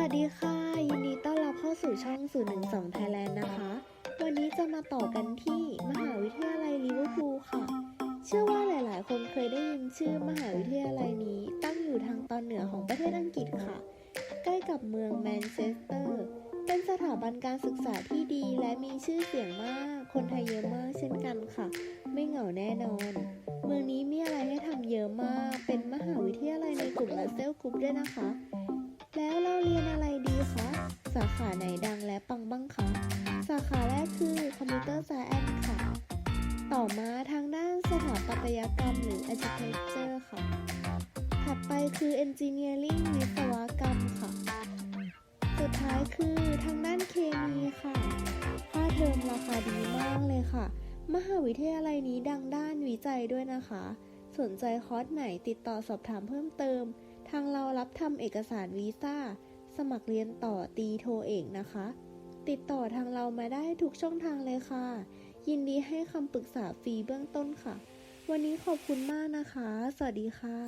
วัสดีค่ะ ยินดีต้อนรับเข้าสู่ช่อง 012 Thailand นะคะ วันนี้จะมาต่อกันที่มหาวิทยาลัยลิเวอร์พูลค่ะ เชื่อว่าหลาย ๆ คนเคยได้ยินชื่อมหาวิทยาลัยนี้ ตั้งอยู่ทางตอนเหนือของประเทศอังกฤษค่ะ ใกล้กับเมืองแมนเชสเตอร์ เป็นสถาบันการศึกษาที่ดีและมีชื่อเสียงมาก คนไทยเยอะมากเช่นกันค่ะ ไม่เหงาแน่นอน เมืองนี้มีอะไรให้ทำเยอะมาก เป็นมหาวิทยาลัยในกลุ่มลัสเซลกรุ๊ปด้วยนะคะ สาขาไหนดังและปังบ้างคะ สาขาแรกคือคอมพิวเตอร์ไซแอนค่ะ ต่อมาทางด้านสถาปัตยกรรมหรือ architecture ค่ะ ถัดไปคือ engineering วิศวกรรมค่ะ สุดท้ายคือทางด้านเคมีค่ะค่าเทอมราคาดีมากเลยค่ะ มหาวิทยาลัยนี้ดังด้านวิจัยด้วยนะคะ สนใจคอร์สไหนติดต่อสอบถามเพิ่มเติม ทางเรารับทำเอกสารวีซ่า สมัครเรียนต่อตีโทเอกนะคะ ติดต่อทางเรามาได้ทุกช่องทางเลยค่ะ ยินดีให้คำปรึกษาฟรีเบื้องต้นค่ะ วันนี้ขอบคุณมากนะคะ สวัสดีค่ะ